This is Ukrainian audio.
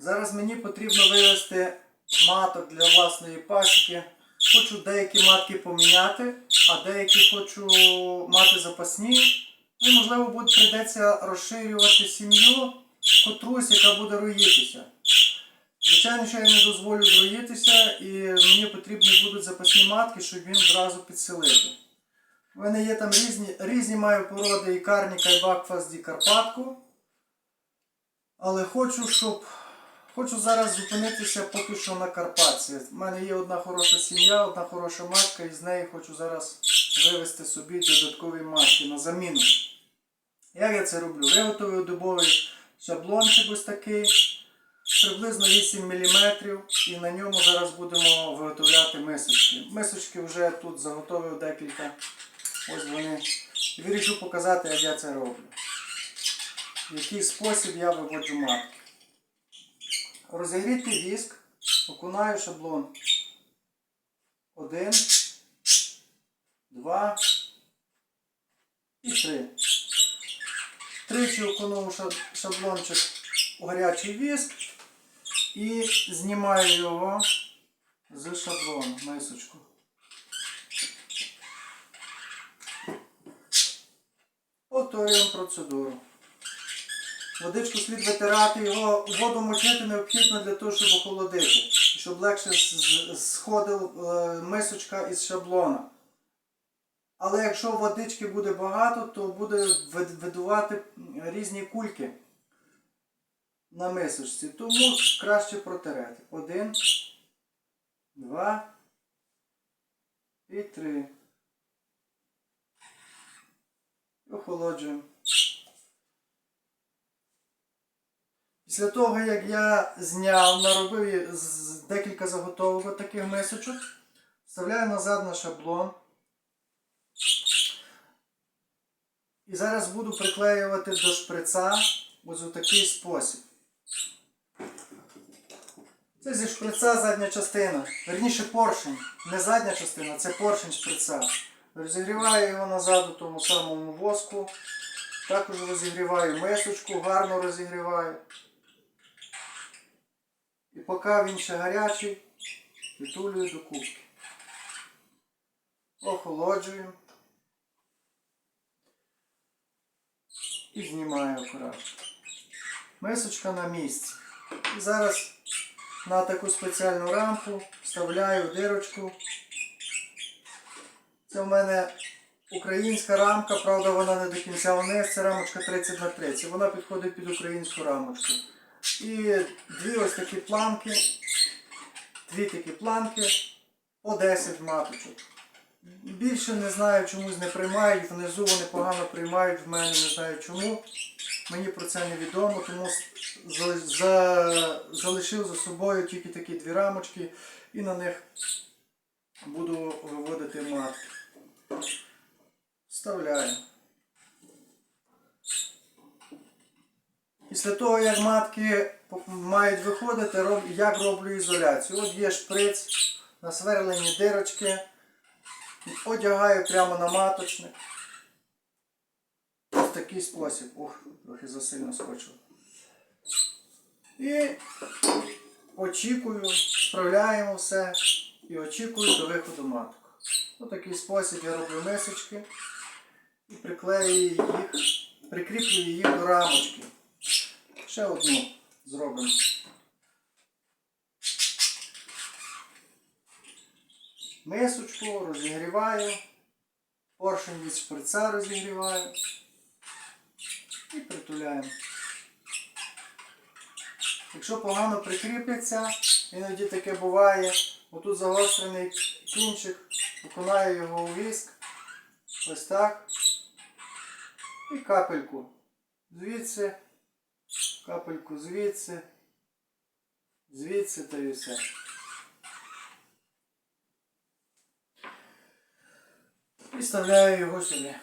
Зараз мені потрібно вивести маток для власної пасіки. Хочу деякі матки поміняти, а деякі хочу мати запасні. І, можливо, буде прийдеться розширювати сім'ю котрусь, яка буде роїтися. Звичайно, що я не дозволю зроїтися, і мені потрібні будуть запасні матки, щоб він зразу підселити. У мене є там різні, різні маю породи і карніка, і бакфаст, і карпатку. Але хочу, щоб. Хочу зараз зупинитися поки що на Карпатці. У мене є одна хороша сім'я, одна хороша матка, і з неї хочу зараз вивести собі додаткові матки на заміну. Як я це роблю? Виготовив дубовий шаблончик ось такий, приблизно 8 мм, і на ньому зараз будемо виготовляти мисочки. Мисочки вже тут заготовив декілька. Ось вони. І вирішив показати, як я це роблю. В який спосіб я виводжу матки. Розігрітий віск, окунаю шаблон. Один, два і три. Тричі окунув шаблончик у гарячий віск і знімаю його з шаблону, мисочку. Повторюємо процедуру. Водичку слід витирати, його воду мочити необхідно для того, щоб охолодити, щоб легше сходив е, мисочка із шаблона. Але якщо водички буде багато, то буде видувати різні кульки на мисочці. Тому краще протерети. Один, два і три. Охолоджуємо. Після того, як я зняв, наробив декілька заготовок таких мисочок, вставляю назад на шаблон. І зараз буду приклеювати до шприца ось у такий спосіб. Це зі шприца задня частина. Верніше поршень. Не задня частина, це поршень шприца. Розігріваю його назад у тому самому воску. Також розігріваю мисочку, гарно розігріваю. І поки він ще гарячий, притулюю до кубки. Охолоджуємо. І знімаю акуратно. Мисочка на місці. І зараз на таку спеціальну рампу вставляю дирочку. Це в мене українська рамка, правда вона не до кінця вниз, це рамочка 30 на 30. Вона підходить під українську рамочку. І дві ось такі планки, дві такі планки по 10 маточок. Більше не знаю, чомусь не приймають, внизу вони погано приймають, в мене не знаю чому. Мені про це не відомо, тому залишив за собою тільки такі дві рамочки і на них буду виводити матки. Вставляю. Після того, як матки мають виходити, як роблю ізоляцію. От є шприц, насверлені дирочки. Одягаю прямо на маточник. Ось такий спосіб. Ух, трохи засильно скочив. І очікую, справляємо все і очікую до виходу маток. Ось такий спосіб я роблю мисочки і приклею їх, прикріплюю їх до рамочки. Ще одну зробимо. Мисочку розігріваю, поршень від шприца розігріваю. І притуляємо. Якщо погано прикріпиться, іноді таке буває, отут загострений кінчик, окунаю його у віск, ось так, і капельку. Звідси, капельку звідси, звідси та і все. І вставляю його сюди.